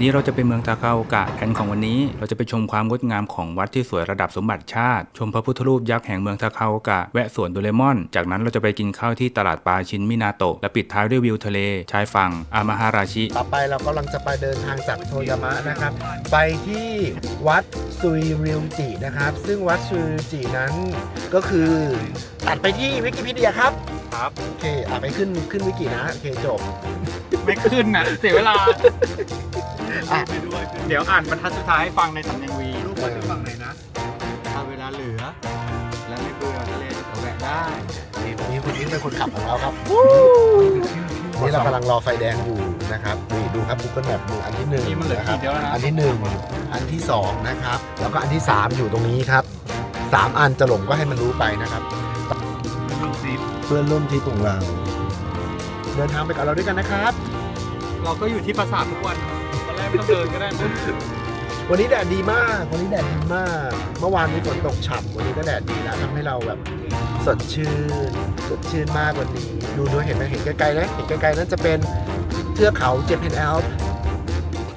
นี้เราจะไปเมืองทาคาโอกะแผนของวันนี้ เราจะไปชมความงดงามของวัดที่สวยระดับสมบัติชาติ ชมพระพุทธรูปยักษ์แห่งเมืองทาคาโอกะแวะสวนโดเรมอน จากนั้นเราจะไปกินข้าวที่ตลาดปลาชินมินาโตะและปิดท้ายด้วยวิวทะเล ชายฝั่งอามาฮาราชิ ต่อไปเรากำลังจะไปเดินทางจากโทยามะนะครับ ไปที่วัดซุยริวจินะครับ ซึ่งวัดซุยริวจินั้นก็คือตัดไปที่วิกิพีเดียครับครับโอเคอะไปขึ้นขึ้นวิกินะโอเคจบ ไม่ขึ้นนะเสียเวลา อะเดี๋ยวอ่านบรรทัดสุดท้ายให้ฟังในสำเนียงวีรูปไว้ให้ฟังหน่อยนะถ้าเวลาเหลือ และไม่เบื่อทะเลก็แวะได้ นี่คนนี้คนนี้เป็นคนขับของเราครับ นี่เรากำลังรอไฟแดงอยู่นะครับ นี่ดูครับ Google Map ดูอันที่หนึ่งนี่มันเหลือนะครัขีดเดียวแล้วนะ อันที่หนึ่งอันที่สองนะครับ แล้วก็อันที่สามอยู่ตรงนี้ครับสามอันจะหลงก็ให้มันรู้ไปนะครับเพื่อนร่วมทริปของเรา เดินทางไปกับเราด้วยกันนะครับ เราก็อยู่ที่ปราสาททุกวันตอนแรกไม่ต้องเดินก็ได้นะวันนี้แดดดีมาก วันนี้แดดดีมาก เมื่อวานนี้ฝนตกฉ่ำวันนี้ก็แดดดีนะทำให้เราแบบสดชื่น สดชื่นมากวันนี้ ดูดูเห็นไหมเห็นไกลๆนะ เห็นไกลๆนั่นจะเป็นเทือกเขาเจเพนแอลป์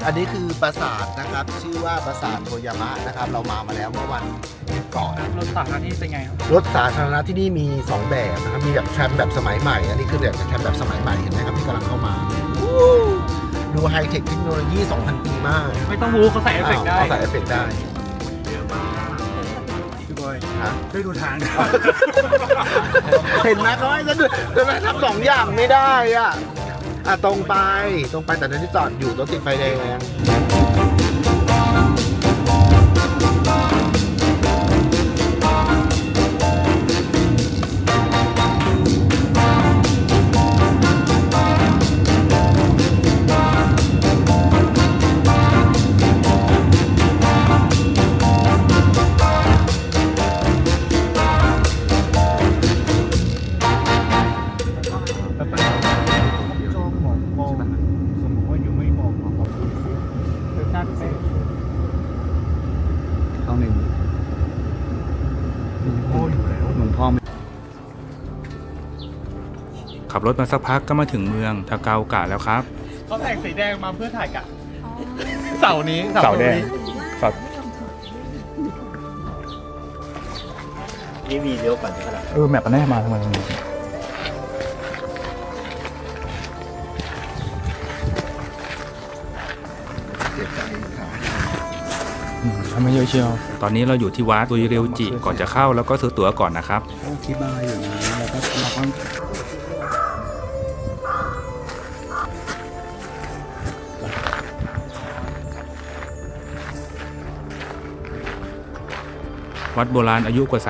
อันนี้คือปราสาทนะครับ ชื่อว่าปราสาทโทยามะนะครับ เรามามาแล้วเมื่อวันก่อน รถสาธารณะที่เป็นไงครับรถสาธารณะที่นี่มี 2 แบบนะครับ มีแบบแทรมแบบสมัยใหม่ อันนี้คือแบบแทรมแบบสมัยใหม่เห็นไหมครับที่กำลังเข้ามาวู้ ดูไฮเทคเทคโนโลยี 2,000 ปีมากไม่ต้องวูเขาใส่เอฟเฟกต์ได้าวเขาใส่เอฟเฟกต์ได้พี่บอยฮะ ช่วยดูทางเห็นไหมเขาให้ฉันดูทำไมทำสองอย่างไม่ได้อะ อะ ตรงไป ตรงไปแต่นั้นที่จอดอยู่รถติดไฟแดง พ่อไม่ขับรถมาสักพักก็มาถึงเมืองทาคาโอกะแล้วครับ เขาแต่งสีแดงมาเพื่อถ่ายกับเสานี้เสาแดงนี้นี่มีเลี้ยวก่อนใช่ไหมล่ะ เออแมปมันแน่มาทำไมตรงนี้ มเยอะเชียวตอนนี้เราอยู่ที่วัดตุยเรวจิก่อนจะเข้าแล้วก็ซื้อตั๋วก่อนนะครับอธิบายอยู่นะแล้วก็เราก็ วัดโบราณอายุกว่า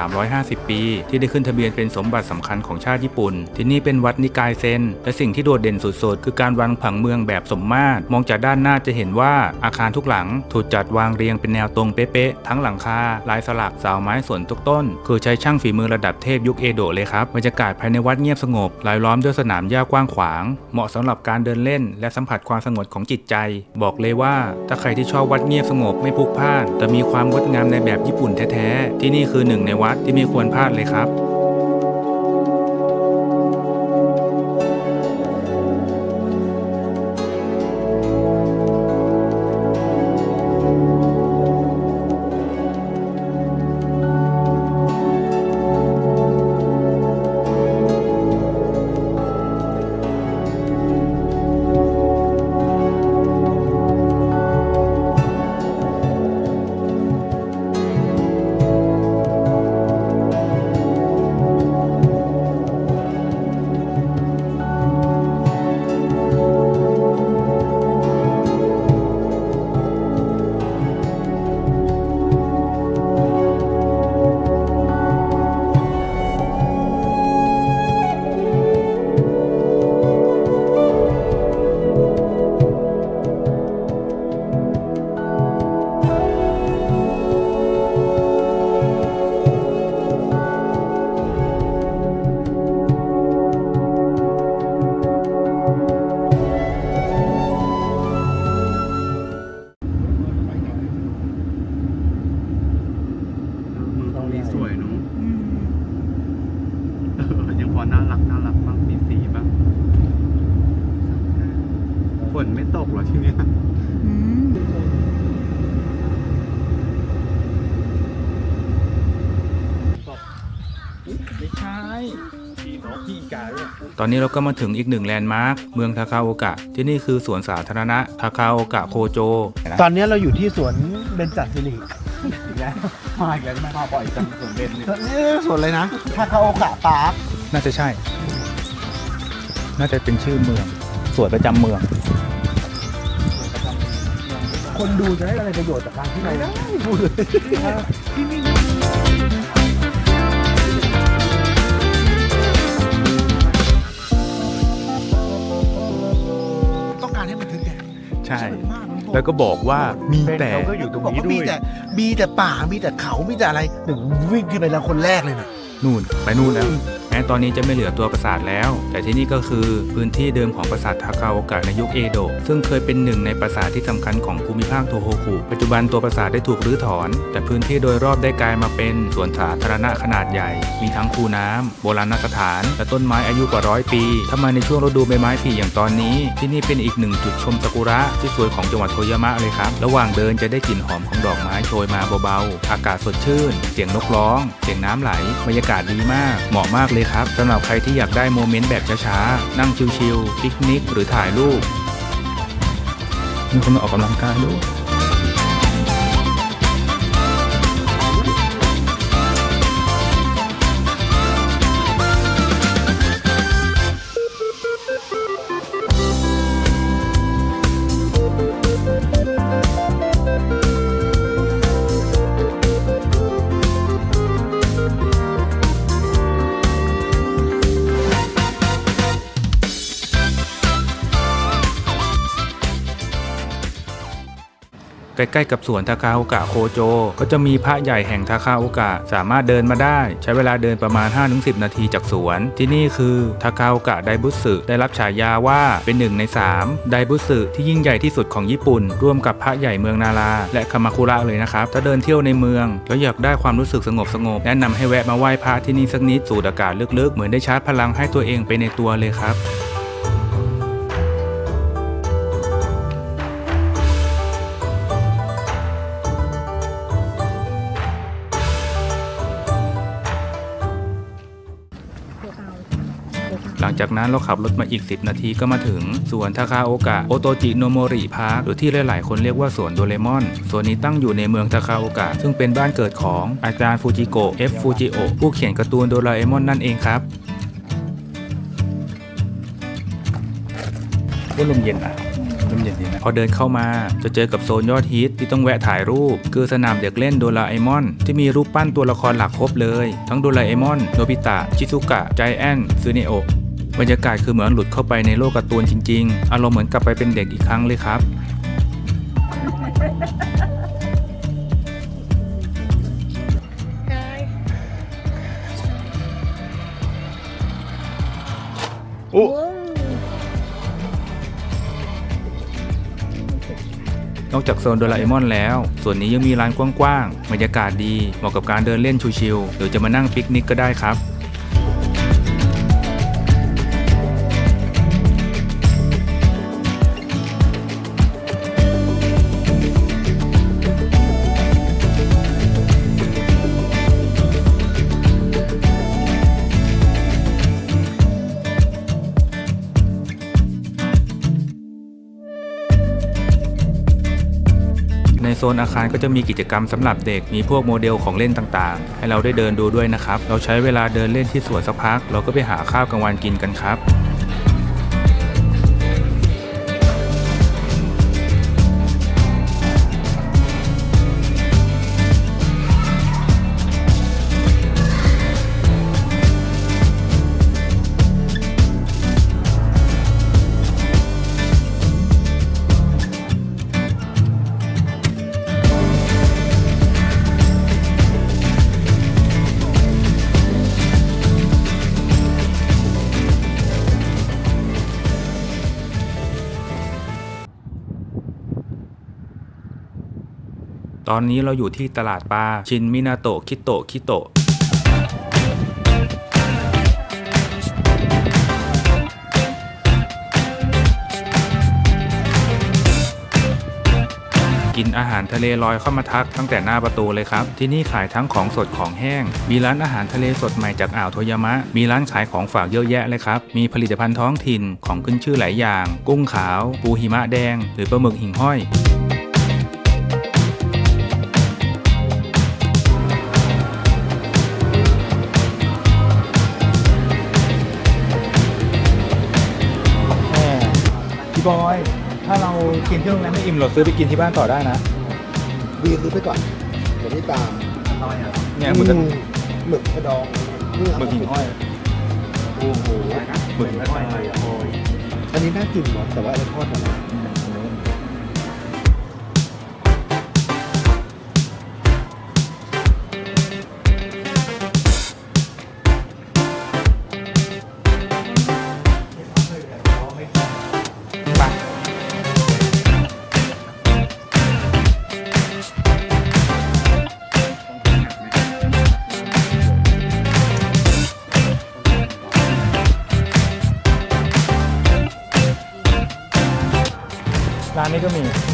350 ปี ที่ได้ขึ้นทะเบียนเป็นสมบัติสำคัญของชาติญี่ปุ่น ที่นี่เป็นวัดนิกายเซน และสิ่งที่โดดเด่นสุดๆ คือการวางผังเมืองแบบสมมาตร มองจากด้านหน้าจะเห็นว่าอาคารทุกหลัง ถูกจัดวางเรียงเป็นแนวตรงเป๊ะๆ ทั้งหลังคา ลายสลักเสาไม้ส่วนทุกต้น คือใช้ช่างฝีมือระดับเทพยุคเอโดะเลยครับบรรยากาศภายในวัดเงียบสงบรายล้อมด้วยสนามหญ้ากว้างขวาง เหมาะสำหรับการเดินเล่น และสัมผัสความสงบของจิตใจ บอกเลยว่าถ้าใครที่ชอบวัดเงียบสงบไม่พลุกพล่าน แต่มีความงดงามในแบบญี่ปุ่นแท้ๆที่นี่คือหนึ่งในวัดที่ไม่ควรพลาดเลยครับ ตกเหรอทีเนี้ยตอนนี้เราก็มาถึงอีกหนึ่งแลนด์มาร์คเมืองทาคาโอกะ ที่นี่คือสวนสาธารณะทาคาโอกะโคโจตอนนี้เราอยู่ที่สวนเบนจสิริอีกแล้วมาอีกแล้วมาบ่อยจังสวนเบญนี่สวนเลยนะทาคาโอกะปาร์คน่าจะใช่ น่าจะเป็นชื่อเมือง สวนประจำเมือง คนดูจะได้อะไรประโยชน์จากการที่เราพูดเลยต้องการให้มันถึงแก่ใช่มากมันบอกแล้วก็บอกว่ามีแต่เขาก็อยู่ตรงบอกนี้ว่าด้มีวย แต่มีแต่ป่ามีแต่เขามีแต่อะไรหนึ่งวิ่งขึ้นไปแล้วคนแรกเลยนะนู่น ไปนู่นแล้ว แม้ตอนนี้จะไม่เหลือตัวปราสาทแล้ว แต่ที่นี่ก็คือพื้นที่เดิมของปราสาททาคาโอกะในยุคเอโดะซึ่งเคยเป็นหนึ่งในปราสาทที่สำคัญของภูมิภาคโทโฮคุปัจจุบันตัวปราสาทได้ถูกรื้อถอน แต่พื้นที่โดยรอบได้กลายมาเป็นสวนสาธารณะขนาดใหญ่ มีทั้งคูน้ำโบราณสถาน และต้นไม้อายุกว่าร้อยปีถ้ามาในช่วงฤดูใบไม้ผลิอย่างตอนนี้ ที่นี่เป็นอีกหนึ่งจุดชมซากุระที่สวยของจังหวัดโทยามะเลยครับ ระหว่างเดินจะได้กลิ่นหอมของดอกไม้โชยมาเบาๆ อากาศสดชื่น เสียงนกร้อง เสียงน้ำไหล บรรยากาศดีมาก เหมาะมากเลยครับสำหรับใครที่อยากได้โมเมนต์แบบช้าๆ นั่งชิลๆปิกนิกหรือถ่ายรูปมีคนมาออกกำลังกายด้วย ใกล้ๆกับสวนทาคาโอกะโคโจ ก็จะมีพระใหญ่แห่งทาคาโอกะสามารถเดินมาได้ ใช้เวลาเดินประมาณ 5-10 นาทีจากสวน ที่นี่คือทาคาโอกะไดบุสึได้รับฉายาว่าเป็นหนึ่งใน 3 ไดบุสึที่ยิ่งใหญ่ที่สุดของญี่ปุ่น ร่วมกับพระใหญ่เมืองนารา และคามาคุระเลยนะครับ ถ้าเดินเที่ยวในเมือง แล้วอยากได้ความรู้สึกสงบสงบๆแนะนำให้แวะมาไหว้พระที่นี่สักนิดสูดอากาศลึกๆ เหมือนได้ชาร์จพลังให้ตัวเองไปในตัวเลยครับ จากนั้นเราขับรถมาอีก 10 นาทีก็มาถึง สวนทาคาโอกะโอโตจิโนโมริพาร์คหรือที่หลาย ๆ คนเรียกว่าสวนโดเรมอนสวนนี้ตั้งอยู่ในเมืองทาคาโอกะซึ่งเป็นบ้านเกิดของอาจารย์ฟูจิโกะเอฟฟูจิโอผู้เขียนการ์ตูนโดราเอมอนนั่นเองครับก็ลมเย็นอะลมเย็นดีนะพอเดินเข้ามาจะเจอกับโซนยอดฮิตที่ต้องแวะถ่ายรูป คือสนามเด็กเล่นโดราเอมอน ที่มีรูปปั้นตัวละครหลักครบเลย ทั้งโดราเอมอน โนบิตะ ชิซุกะ ใจแอนซูเนโอะ บรรยากาศคือเหมือนหลุดเข้าไปในโลกการ์ตูนจริง ๆ อารมณ์เหมือนกลับไปเป็นเด็กอีกครั้งเลยครับนอกจากโซนโดราเอมอนแล้ว ส่วนนี้ยังมีร้านกว้างๆ บรรยากาศดี เหมาะกับการเดินเล่นชิลๆหรือจะมานั่งปิกนิกก็ได้ครับ ซนอาคารก็จะมีกิจกรรมสำหรับเด็กมีพวกโมเดลของเล่นต่างๆ ให้เราได้เดินดูด้วยนะครับ เราใช้เวลาเดินเล่นที่สวนสักพัก เราก็ไปหาข้าวกลางวันกินกันครับ อนนี้เราอยู่ที่ตลาดปลาชินมินาโตะคิโตะคิโตะกินอาหารทะเลลอยเข้ามาทักตั้งแต่หน้าประตูเลยครับ ที่นี่ขายทั้งของสดของแห้ง มีร้านอาหารทะเลสดใหม่จากอ่าวโทยามะ มีร้านขายของฝากเยอะแยะเลยครับ มีผลิตภัณฑ์ท้องถิ่นของขึ้นชื่อหลายอย่าง กุ้งขาว ปูหิมะแดง หรือปลาหมึกหิ่งห้อย บอย ถ้าเรากินที่โรงแรมไม่อิ่มเราซื้อไปกินที่บ้านต่อได้นะวีซื้อไปก่อนเดี๋ยวนี้ตามเนี่ยหมึกกับหมึกกระดองนี่หมึกหิ่งห้อยโอ้โหหมึกหิ่งห้อยอันนี้น่ากินเนาะแต่ว่าอันนี้ทอดมา แล้วร้านนี้ก็มี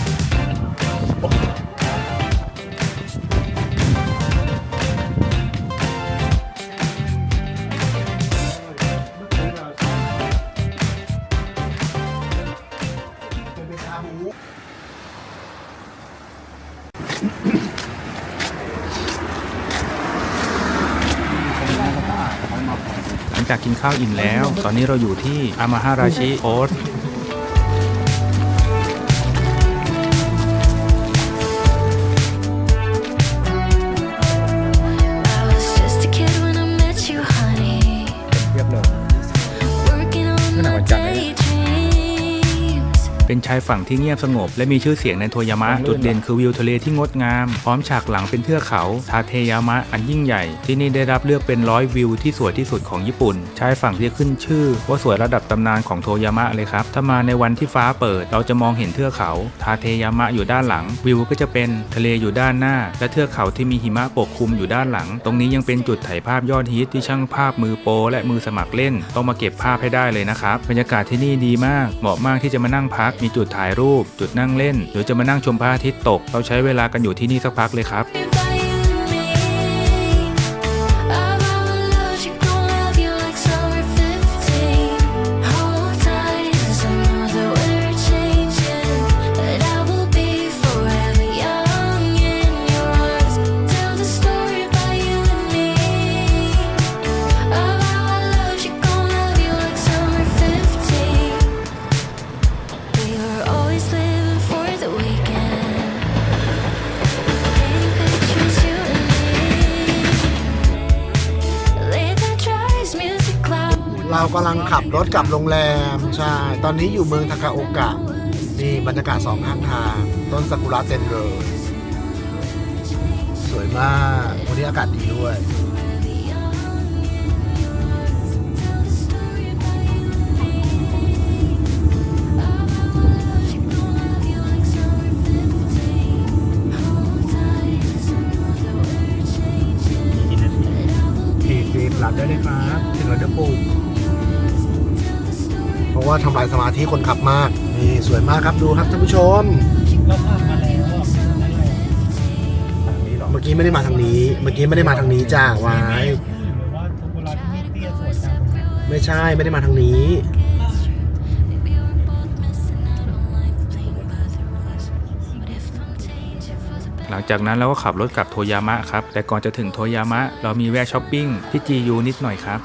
หลังจากกินข้าวอิ่มแล้ว ตอนนี้เราอยู่ที่อามาฮาราชิโอส ชายฝั่งที่เงียบสงบ และมีชื่อเสียงในโทยามะ จุดเด่นคือวิวทะเลที่งดงาม พร้อมฉากหลังเป็นเทือกเขาทาเทยามะอันยิ่งใหญ่ ที่นี่ได้รับเลือกเป็นร้อยวิวที่สวยที่สุดของญี่ปุ่น ชายฝั่งที่ขึ้นชื่อ ว่าสวยระดับตำนานของโทยามะเลยครับ ถ้ามาในวันที่ฟ้าเปิด เราจะมองเห็นเทือกเขาทาเทยามะอยู่ด้านหลัง วิวก็จะเป็นทะเลอยู่ด้านหน้า และเทือกเขาที่มีหิมะปกคลุมอยู่ด้านหลัง ตรงนี้ยังเป็นจุดถ่ายภาพยอดฮิตที่ช่างภาพมือโปรและมือสมัครเล่น ต้องมาเก็บภาพให้ได้เลยนะครับบรรยากาศที่นี่ดีมากเหมาะมากที่จะมานั่งพักมีจุดุดถ่ายรูป จุดนั่งเล่น หรือจะมานั่งชมพระอาทิตย์ตก เราใช้เวลากันอยู่ที่นี่สักพักเลยครับ เรากำลังขับรถกลับโรงแรม ใช่ ตอนนี้อยู่เมืองทากาโอกะนี่บรรยากาศสองข้างทาง ต้นซากุระเต็มเลยสวยมาก วันนี้อากาศดีด้วย ทำลายสมาธิคนขับมากนี่สวยมากครับดูครับท่านผู้ชมเราผ่านมาแล้วอะนั่นแหละทางนี้หรอเมื่อกี้ไม่ได้มาทางนี้ เมื่อกี้ไม่ได้มาทางนี้จ้าไว้หรือว่าโซกุระที่นี่เตี้ยสวยจังไม่ใช่ไม่ได้มาทางนี้ Maybe we're both missing out on life, playing by the rules. But if I'm changing for the หลังจากนั้นเราก็ขับรถกลับโทยามะครับ แต่ก่อนจะถึงโทยามะ เรามีแวะช้อปปิ้งที่จียูนิดหน่อยครับ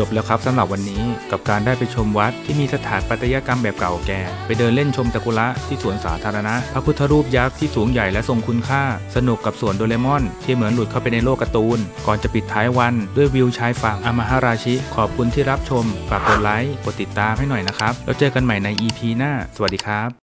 จบแล้วครับสำหรับวันนี้กับการได้ไปชมวัดที่มีสถาปัตยกรรมแบบเก่าแก่ ไปเดินเล่นชมตะกุระที่สวนสาธารณะ พระพุทธรูปยักษ์ที่สูงใหญ่และทรงคุณค่า สนุกกับสวนโดเรมอน ที่เหมือนหลุดเข้าไปในโลกการ์ตูน ก่อนจะปิดท้ายวันด้วยวิวชายฝั่งอามาฮาราชิ ขอบคุณที่รับชม ฝากกดไลค์กดติดตามให้หน่อยนะครับแล้วเจอกันใหม่ใน EP หน้า สวัสดีครับ